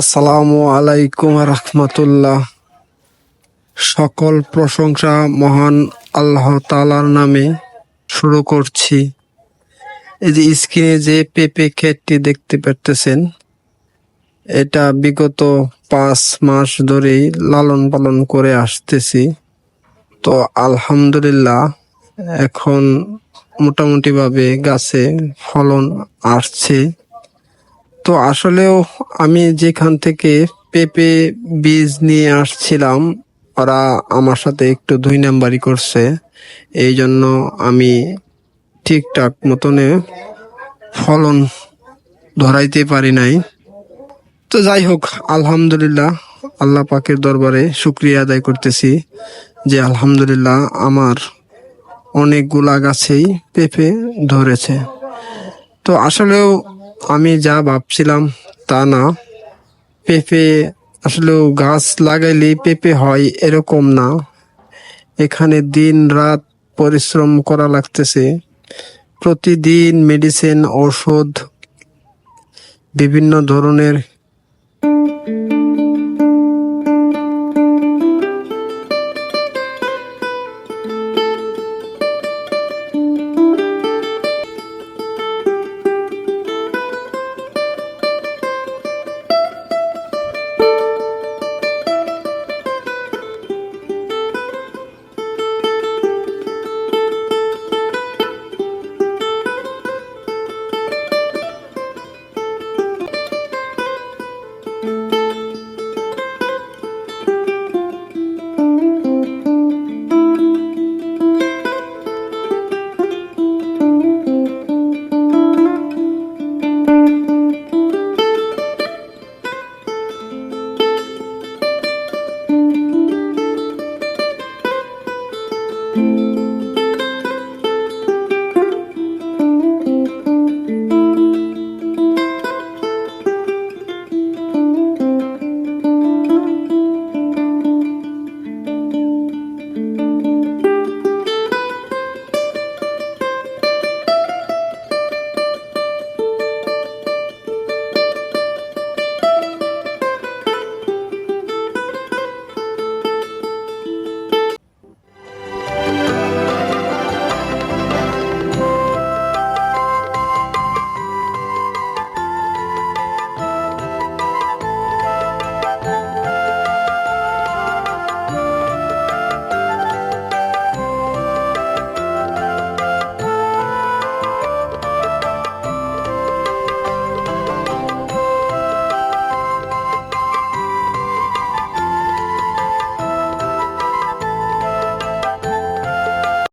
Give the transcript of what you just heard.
আসসালামু আলাইকুম রহমতুল্লাহ। সকল প্রশংসা মহান আল্লাহ তালার নামে শুরু করছি। এই যে স্ক্রিনে যে পেঁপে ক্ষেতটি দেখতে পারতেছেন, এটা বিগত পাঁচ মাস ধরেই লালন পালন করে আসতেছি। তো আলহামদুলিল্লাহ, এখন মোটামুটিভাবে গাছে ফলন আসছে। তো আসলেও আমি যেখান থেকে পেঁপে বীজ নিয়ে আসছিলাম, ওরা আমার সাথে একটু দুই নাম্বারই করছে। এই জন্য আমি ঠিকঠাক মতনে ফলন ধরাইতে পারি নাই। তো যাই হোক, আলহামদুলিল্লাহ, আল্লাহ পাকের দরবারে শুক্রিয়া আদায় করতেছি যে আলহামদুলিল্লাহ আমার অনেকগুলা গাছেই পেঁপে ধরেছে। তো আসলেও আমি যা ভাবছিলাম তা না। পেঁপে, আসলে গাছ লাগাইলে পেঁপে হয় এরকম না। এখানে দিন রাত পরিশ্রম করা লাগতেছে। প্রতিদিন মেডিসিন ওষুধ বিভিন্ন ধরনের